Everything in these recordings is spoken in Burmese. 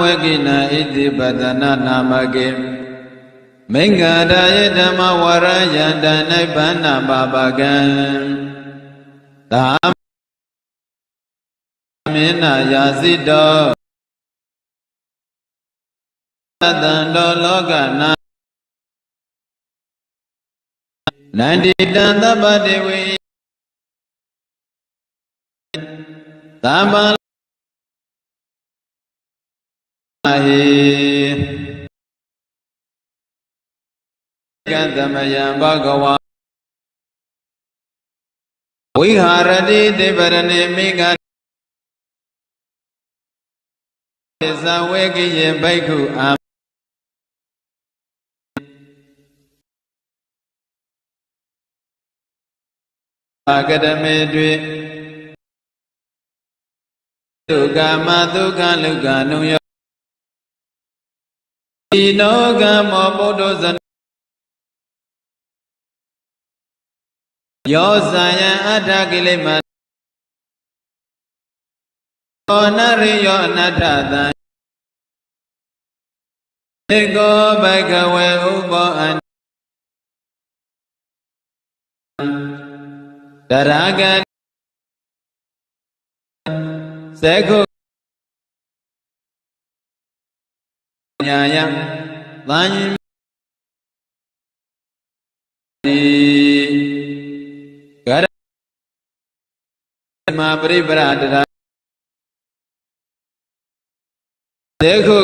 ဝကိနဣတိပတနာနာမကေမိင်္ဂရာယဓမ္မဝရယန္တနိဗ္ဗာနပါပကံသာမေနယာစိတောသတံတောလောကနာနန္တိတံသဗ္ဗတေဝေသမ္မာ ဟိကံသမယံဘဂဝါဝိဟာရတိတေပရဏေမိဂသဝေကိယဘိက္ခုအာအာကတမေတွေဒုက္ခမဒုက္ခလုက္ခနုယော ဤနောကမောပုဒ္ဓဇနယောဇာယံအတ္ထကိလေမသောနရိယောအနတ္ထတံဧကောဘဂဝေဥပောအန္တရဂံသေခုညာယသံတိဂရမပရိပရတရာသေခု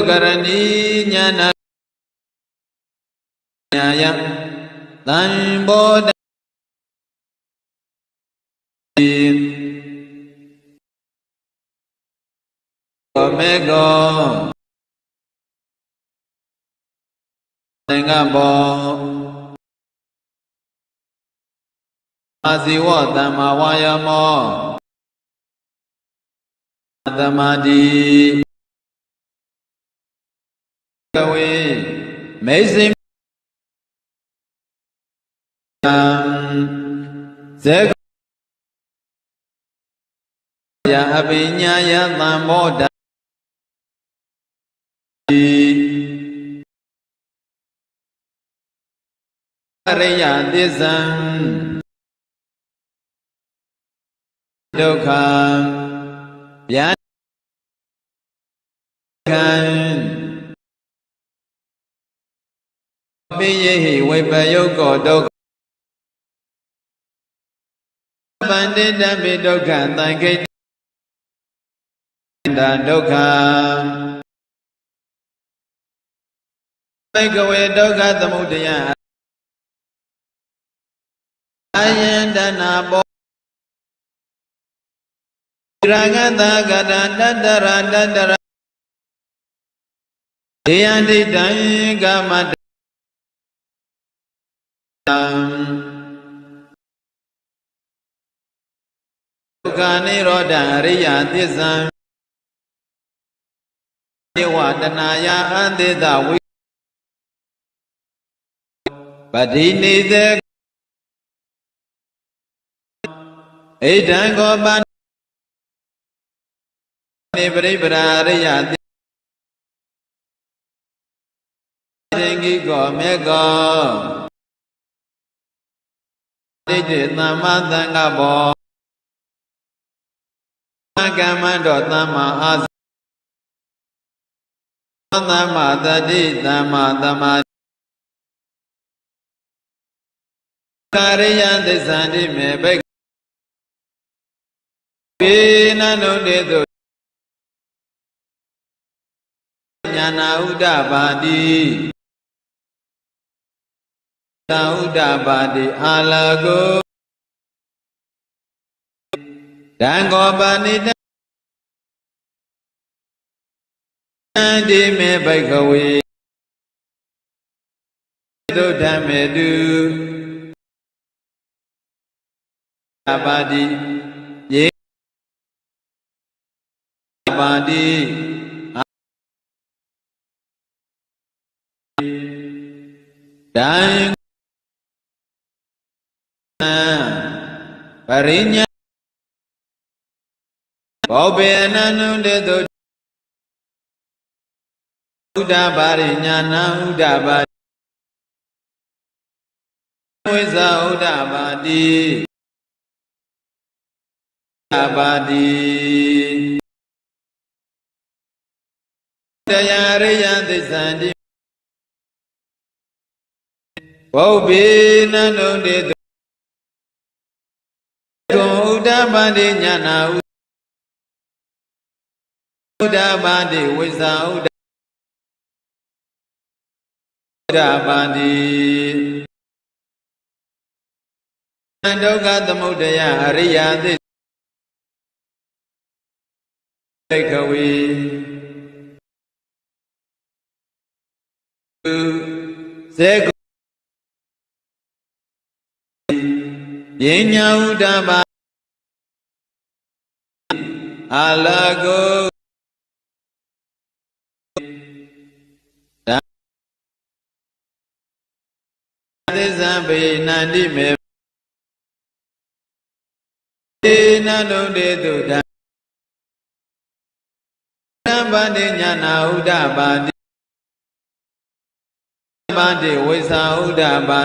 ကရဏီညာနာညာယသံဘော င်္ကဘောအာဇီဝသမ္မာဝါယမောသမာဓိကဝေမေစိံဇေယအပိညာယသံဘောဓ ရိယသစ္ဆံဒုက္ခဗျာခံပိယဟိဝိပယုတ်ကောဒုက္ခဗန္တိတပိဒုက္ခသံခိတဒုက္ခဘိကဝေဒုက္ခသမုဒယ အယန္တနာဘောရဂတကတတတရတတရဒေယန္တိတံကမတံဒုက္ခនិရောဓအရိယသစ္ဆံဧဝတနာယအန္တေတဝိပတိနေသေ ဣဒံကောပနေပရိပရာရိယတိရင်ကြီးကောမေကောတိတေသမ္မာသံဃဘောကမ္မတောသမ္မာအာသမ္မာတတိသမ္မာသမာကာရိယသစ္စာတိမေဘိ က္ခေနနုတေတုညာနာဥဒ္ဒပါတိသာဥဒ္ဒပါတိအာလကိုဒံကောပါဏိတံတိမေဘိက္ခဝေသုဓမ္မေတုပါတိ တိတံပရိညာဘောဘေအနန္တုတေတုဥဒ္ဒဘာရိညာဏဥဒ္ဒဘာဝိဇာဥဒ္ဒဘာတိဥဒ္ဒဘာတိ တရားရိယသစ္ဆန္တိဘုဗ္ဗေနန္ဒုတေတုကုဥဒ္ဒဘာတိညာဏဥဥဒ္ဒဘာတိဝိဇာဥဒ္ဒဒပါတိဒုက္ခသမုဒယအရိယသစ္စိတ်ကဝေ ဇေကယဉ္ညာဥဒ္ဒပါအာလကောသစ္စာပေနန္တိမေေနန္တုတေတုဓမ္မဗန္တိညာနာဥဒ္ဒပါတိ ဗန္တိဝိသဥဒ္ဒပါ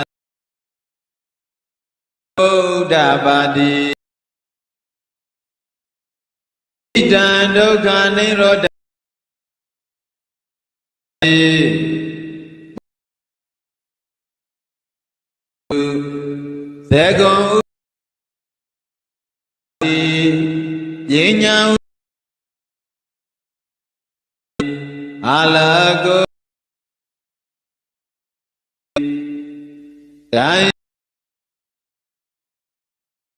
ဥဒ္ဒပါတိဣဒံဒုက္ခនិရောဓဇေကုံဥတိဉ္ညာဥအာလကု ဒိုင်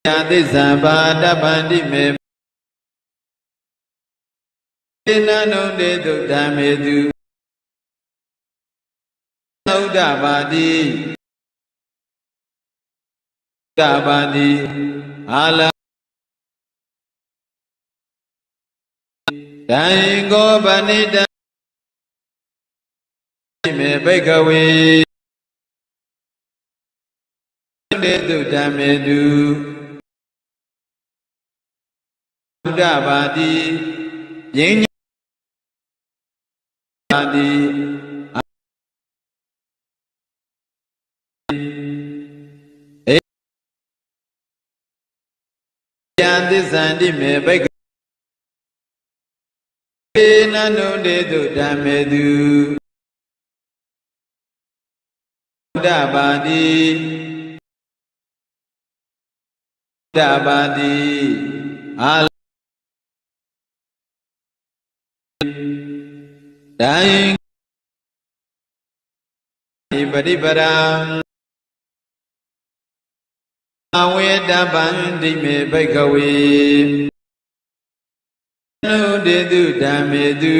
ယာသစ္စာပါတပန္တိမေေနနုတေတုဓမ္မေတုသုဒ္ဓပါတိတပါတိအာလဒံကောပဏိတမေဘိကဝေ တေတုဓမ္မေတုဘုဒ္ဓဘာတိဉ္ဇပါတိယံသစ္ဆန္တိမေဘိကဝေနန္ဒုတေတုဓမ္မေတုဘုဒ္ဓဘာတိ ဘုဒ္ဓဘာတိအာဒိုင်ပရိပရံအဝေတပန္တိမေဘိကဝေနုတေတုဓမ္မေတု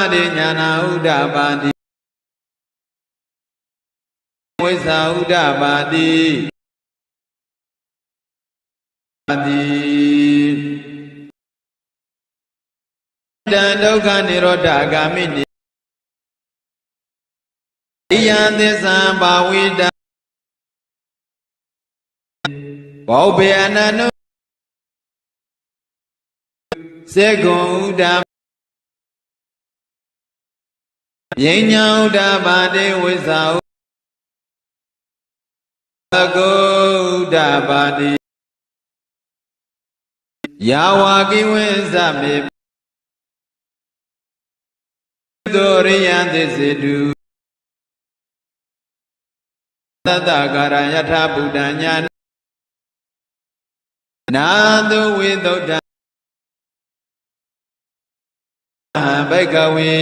အရိညာနာဥဒ္ဒပါတိဝိသဥဒ္ဒပါတိ ပါတိတံဒုက္ခនិရောဓဂာမိနိဣယံသစ္စာဘာဝိတဘောဘေအနန္နစေကုံဥဒ္ဒယိညာဥဒ္ဒဘာတေဝိဇာဥကုဥဒ္ဒဘာတိ ယာဝကိဝိဇမေသောရိယသစ္စေတုသတ္တကာရယထာဗုဒ္ဓညာနာတုဝိသုဒ္ဓဘိကဝေ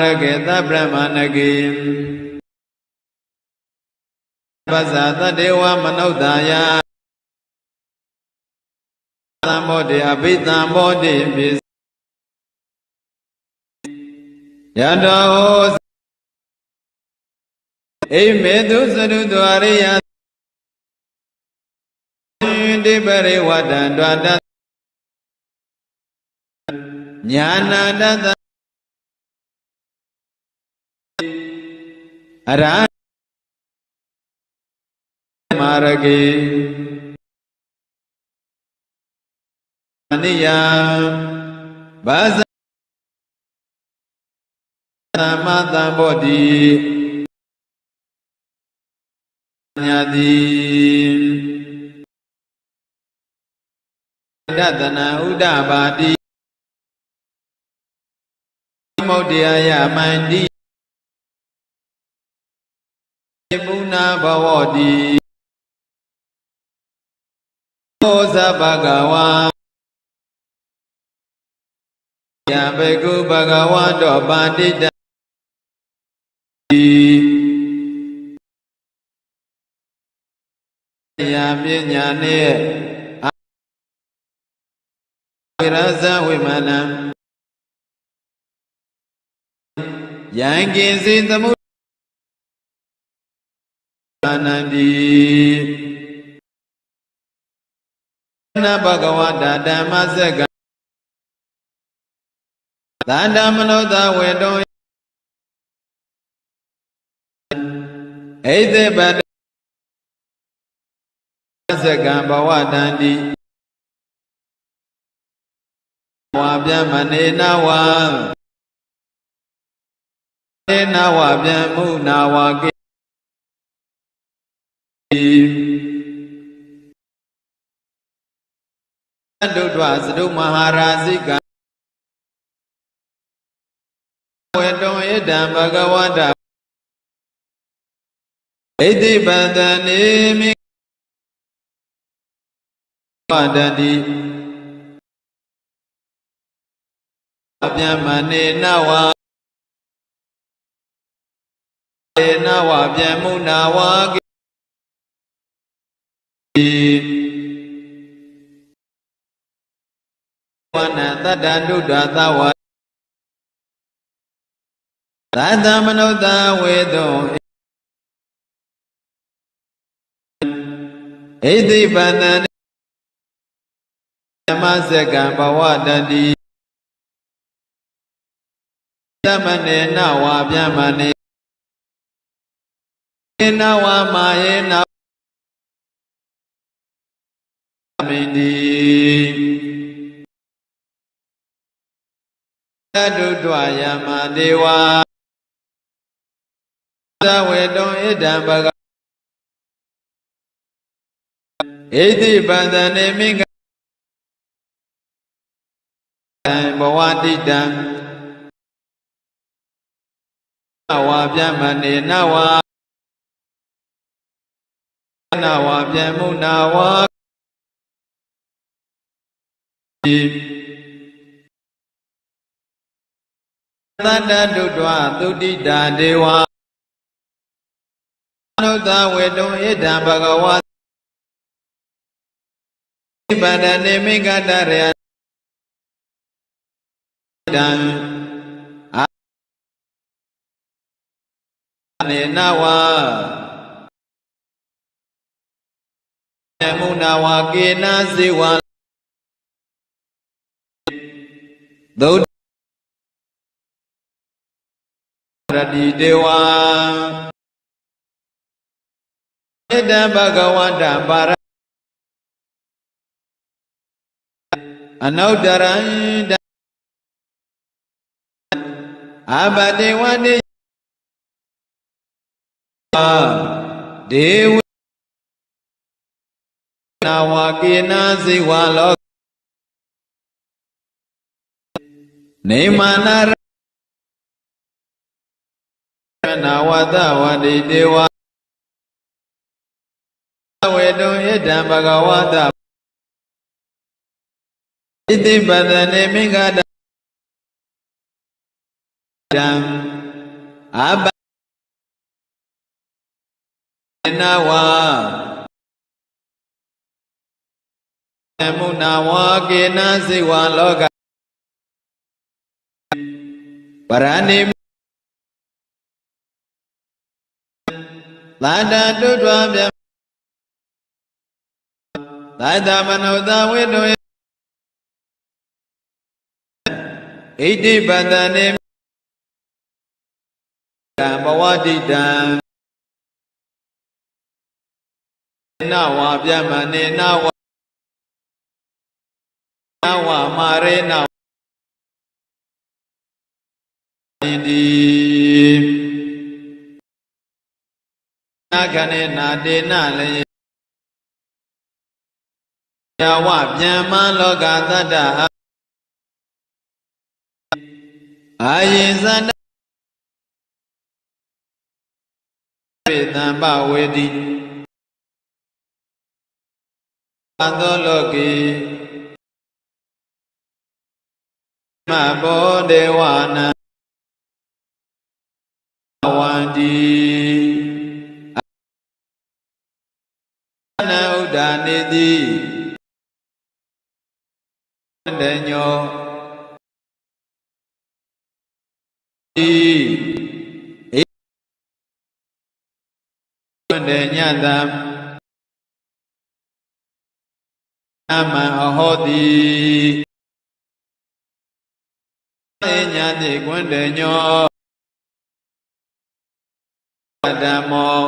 ရကေသဗ္ဗမဏကေပဇာတတေဝမနုဿာယ သံဘောတေအဘိသံဘောတေပိယတောအိမေတုသရုတဝရိယတိပရိဝတ္တံတွာတညာနာတတအရမာရကေ နိယဘာဇသမတံဘောတိညာတိဒတနာဥဒ္ဒဘာတိမုတ်တရားယမန္တိပုဏ္ဏဘဝတိသောဇဘဂဝါ ယဘေကုဘဂဝါတောပါတိတယာပညာနှင့်ဝိရဇဝိမနံယံကိစီသမှုအာနန္တိနဘဂဝတာဓမ္မစက္က သန္တမနောသဝေတောဣသေပတစက္ကံဘဝတန္တိဝါပြမနေနဝါနေနဝပြမှုနာဝကေဒုဒ္ဓသဒုမဟာရာဇိက ဝေတောဣဒံဘဂဝတဣတိပတနေမိဝတတိအပြမနေနဝါေနဝပြမှုနာဝကေဝနတတ္တနုဒ္ဒသဝ သတ္တမနုဿဝေသောဣတိပန္နဓမ္မစကံဘဝတတိသမနေနဝါပြမနေနဝမာယေနမင်ဒီသတုတ္တယမဒေဝ သဝေတောဣဒံဘဂဣတိပန္တနေမိကံဘဝတိတံဝါပြမနေနဝါနဝါပြမှုနာဝါသတ္တတုတ္တသုတိတာဒေဝ အနုတဝေတုံဣဒံဘဂဝါပန္ဒနေမိကတရယတံနေနဝါမုနာဝါကေနာဇေဝသုဒ္ဓရတိဒေဝ ဣဒံဘဂဝန္တပါရအနုတ္တရံအဘတိဝတိဒေဝနာဝကေနာဇိဝလောနေမာနာရနာဝတဝတိဒေဝဝေ တုံဣဒံဘဂဝတဣတိပဒနေမိဂဒတံအဘနာဝမုနာဝကေနာစိဝလောကပရဏိသာတတုတွာပြ သာတမနုဿဝိတောဣတိပတနေကံဘဝတိတံနဝါပြမနေနဝနဝမာရေနတိနာခဏေနာတေနလေ ယဝပြန်မလောကသတ္တအာယေသန္တဝေတံပဝေတိအသောလောကေမဘောဒေဝနာဝန္တိအနဥဒ္ဒာနေတိ တညောဤဧဝန္တညတံအမံအဟောတိဧညာတိကွန္တညောဓမ္မော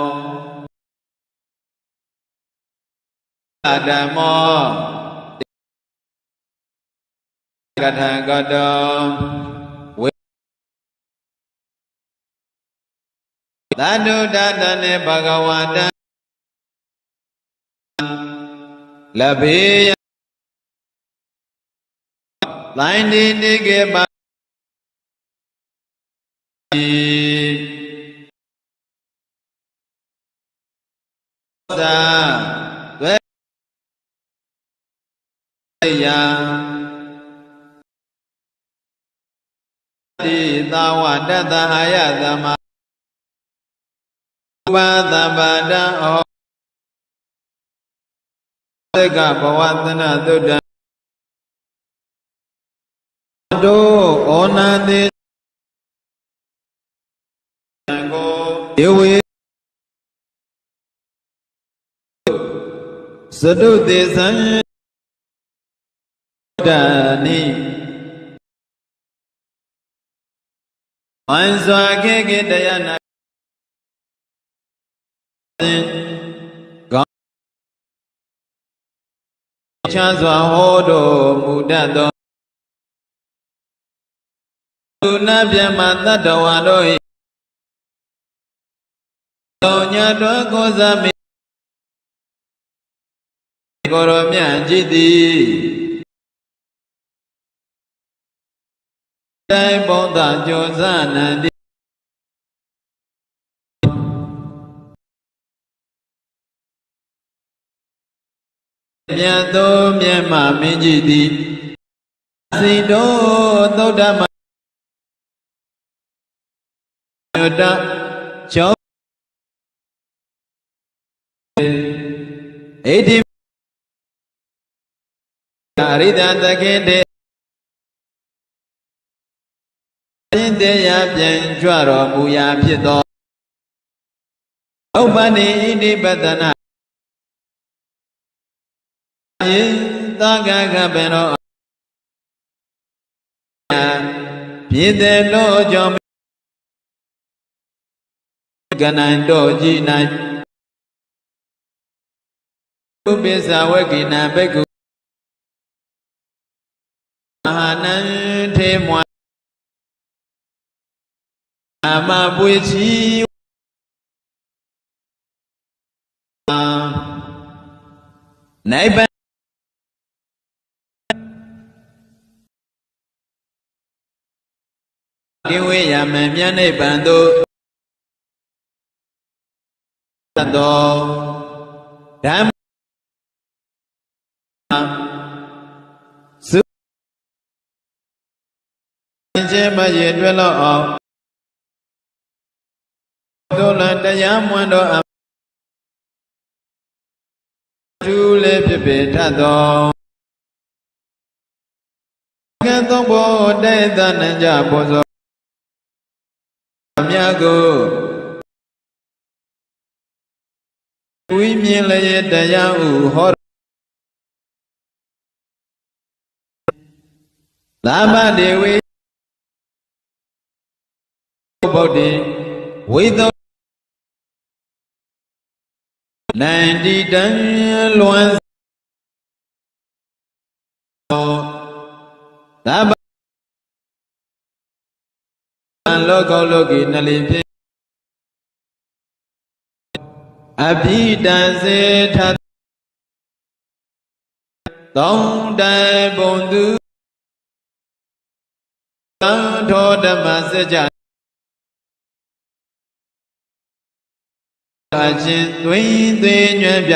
ဓမ္မော ကထံကတောဝေသတ္တုတတနေဘဂဝတံလဘေယလိုင်းဒီနိကေပါသာဝေယံ တိသာဝတတအာယသမဥပါသဗ္ဗတံဩသက္ကဘဝသနသုတ္တတို့ဩနာတိကိုဒေဝေသတုတေသံတနိ ဝိုင်းစွာခေခေတရားနာကောင်းချမ်းစွာဟောတော်မူတတ်သောသူနာပြမတတ္တဝါတို့၏တော်ညာတော်ကိုယ်စားမိကိုရောမြတ်ကြည်သည် တိုင်းဘုံသာကြောဇနန္တိမြတ်သောမြတ်မမင်းကြီးသည်စိတော်သုဒ္ဓမညတကျောဣတိအရိဒတခေတေ တရားပြန်ကြွတော်မူရာဖြစ်သောဥပ္ပန္နိဣတိပတနာယေသကကပေနောပြည်တယ်လို့ကြောင့်ကနန်တော်ကြည်၌ဥပိ္ပဇဝကိနာဘိက္ခုမဟာနံထေမွာ အမပွေချီနိုင်ပကိဝေယမံမြတ်နိဗ္ဗာန်သို့သတ္တောဓမ္မသုခြင်းမရေတွဲလို့အောင် တို့လတရားမွန်းတော်အတူလေးဖြစ်ပေထသောကံသုံးဖို့တေသနံကြဘောဇောမြတ်ကိုဝိမြင်လည်းတရားဥဟောလာမတေဝေဗုဒ္ဓေဝိသော နန္တိတံလွန်သောသဗ္ဗလောကောလောကီနလီဖြင့်အပိတံစေထသုံးတိုင်ဘုံသူသံထောဓမ္မစကြ အချင်းသွင်းသွင်းညွှန်ပြ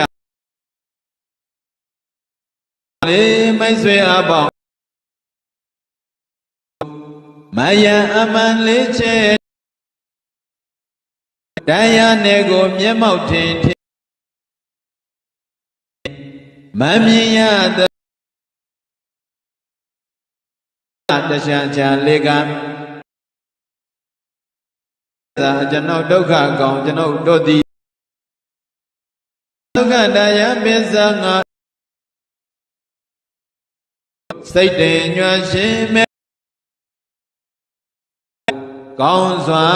လေမိတ်ဆွေအပေါင်းမယံအမှန်လေးချေတရားနဲ့ကိုမျက်မှောက်ထင်ထင်မမြင်ရသောတခြားချာလေးကသာကျွန်ုပ်ဒုက္ခကောင်ကျွန်ုပ်တို့သည် ဒုက္ခတရားပစ္စငါစိတ်တည်ညွှန်ရှင်မဲ့ကောင်းစွာ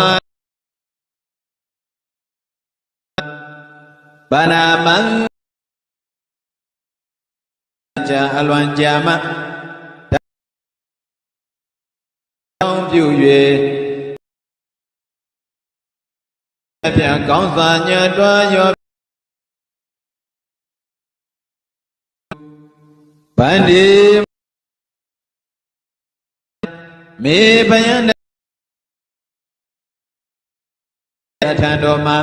ဘာနာမံချာအလွန်ကြာမှတောင်းပြု၍အပြကောင်းစွာညွတ်တော်ရော ဗန္ဒီမေဘယံအထံတော်မှာ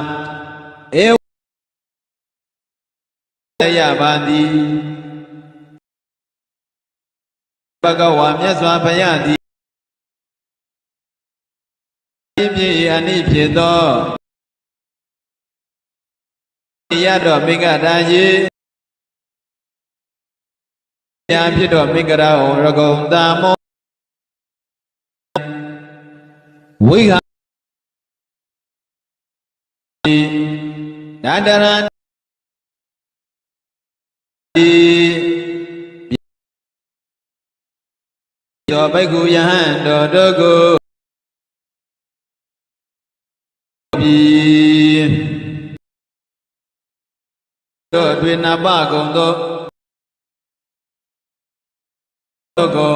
ဧဝရပါသည်ဘဂဝါမြတ်စွာဘုရားသည်ပြည့်အနိဖြစ်သောရတော်မိဂဒါယေ ညာဖြစ်တော်မိဂရာဟောရကုံတာမောဝိဟာဒါတရံဒီယောဘိက္ခုယဟံတော်တို့ကိုပြီတို့တွင်နပကုံတို့တို့ ကို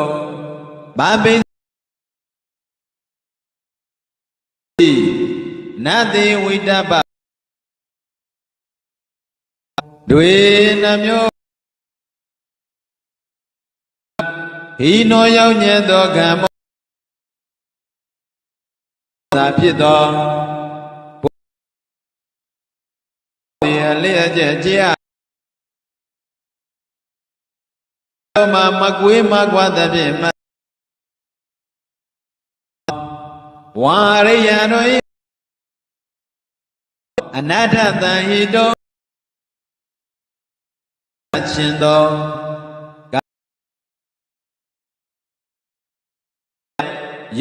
ဘာပိနတိဝိတ္တပတွေနှမျိုးဟိနောရောက်ညက်သောကံမောသာဖြစ်သောဒီအလျက်ကျက်ကြာ မမကွေးမကွာသဖြင့်ဝါရိယတို့၏အနာထတန်ဟိတောရှင်သော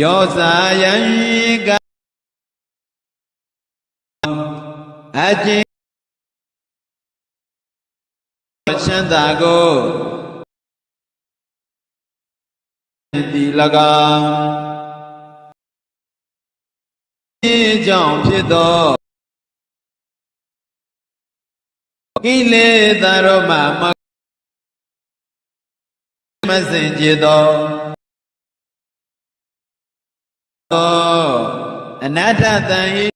ယောဇာယံကအကျဉ်ချမ်းသာကို ဒီ၎င်းဒီကြောင့်ဖြစ်သောကိလေသာရောမမမစင်ကြသောအနတ္တတံဟိ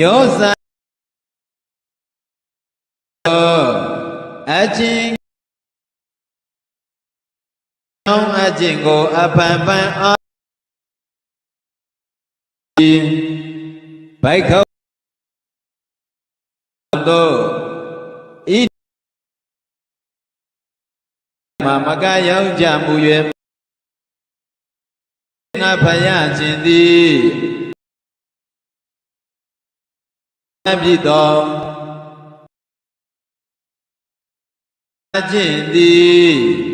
ယောဇာအချင်းော ချင်းကိုအပန်ပန်အားဘိုက်ခောတို့ဤမမကရောက်ကြမူ၍ငါဖယားခြင်းသည်အဖြစ်သောအခြင်းသည်အ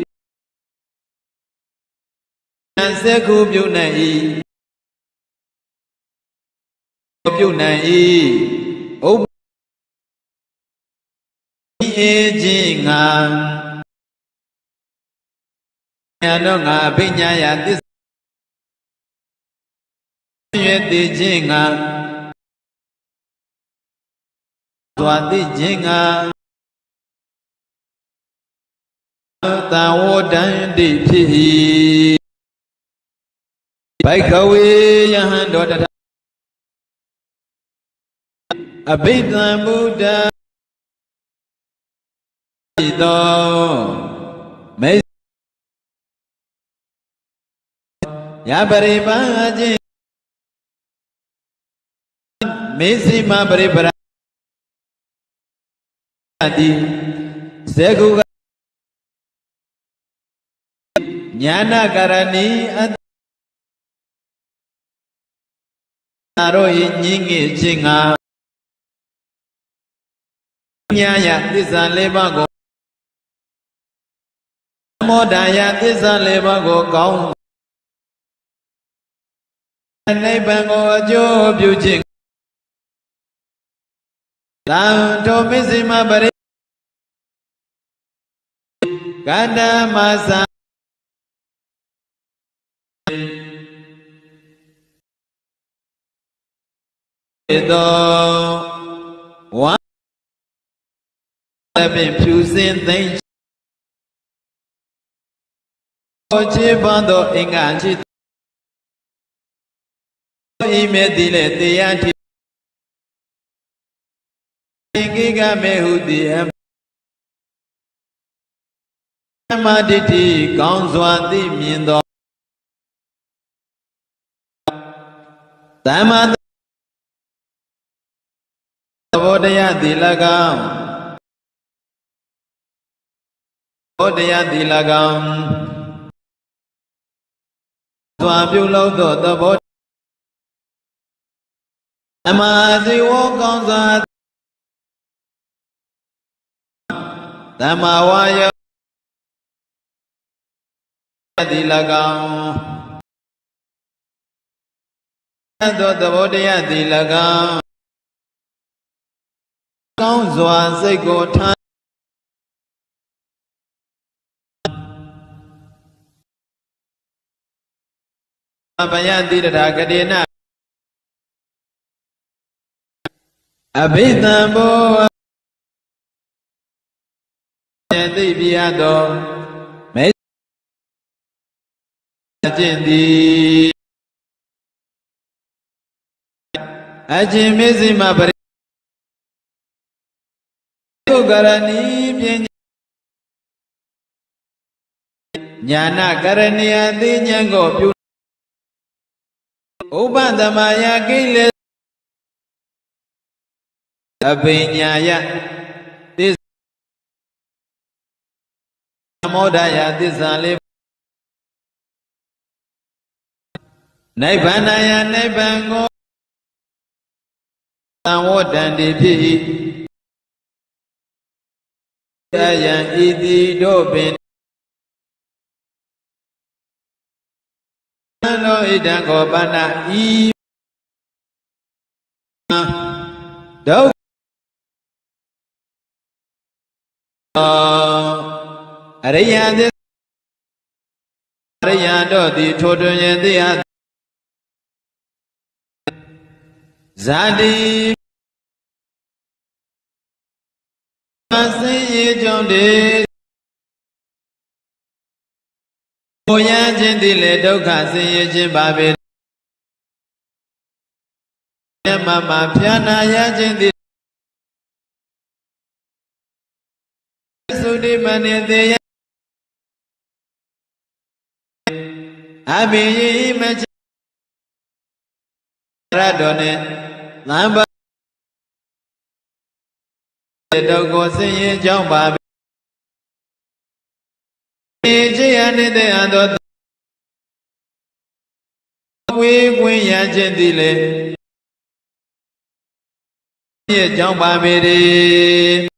စက်ခုပြုနိုင်၏ပြုနိုင်၏ဥပ္အေခြင်းငါညာတော့ငါအပိညာယသစ္ရွေတိခြင်းငါသွားတိခြင်းငါတံဝတ္တံတိဖြစ်၏ ဘိကဝေယဟံတော်တထအဘိဓမ္ဗုဒ္ဓသောမေယပရိပန်အချင်းမေစီမပရိပရတိသေကုကညာနာကရဏီအ တ္တရောဤညင်းငယ်ခြင်းငါညာယသစ္စာလေးပါးကိုမောဒာယသစ္စာလေးပါးကိုကောင်းနိဗ္ဗာန်ကိုအကျိုးပြုခြင်းသံတော်မစ္စိမပရိကန္တမသ သောဝါသဖြင့်ဖြူစင်သိမ့်ချေပန်းသောအင်္ဂါချစ်ဤမေတိလေတရားတိကိကမေဟုတိအမတိတိကောင်းစွာသိမြင်သောသမ္မာ သဘောတရားတိ၎င်းဘောတရားတိ၎င်းစွာပြုလုပ်သောသဘောအမဇီဝကောင်းစွာသမ္မာဝါယောတိ၎င်းသောသဘောတရားတိ၎င်းကော င်းစွာစိတ်ကိုထားဗယတိတရာကတိနအဘိဓမ္မောသိပြရသောမေကျင့်သည်အချင်းမေစိမပရိယု ကရဏီပညာညာနာကရဏီယသိဉ္ဇဉ်ကိုပြုဥပသမယကိလေအပညာယသစ္စာမောဒယသစ္စာလေးနိဗ္ဗာန်ယနိဗ္ဗာန်ကိုသံဝတ္တန်တိဖြစ်၏ တယံဤတိတို့ပင်လောဣဒံကောပနဤဒုက္ခအရိယသစ္အရိယတို့သည်ထိုတွင်ယသိဟဇာတိ မစင်ရေကြောင့်တေကိုရခြင်းသည်လေဒုက္ခဆင်းရဲခြင်းပါပေမမဖြာနာရခြင်းသည်သုတိမနေတေယအဘိယိမချရတော်နဲ့သံ ပါဒုက္ခဆင်းရဲကြောင်းပါပေချေယနေတဲ့ဟသောဝေကွင်းရခြင်းသည်လေရဲ့ကြောင်းပါပေ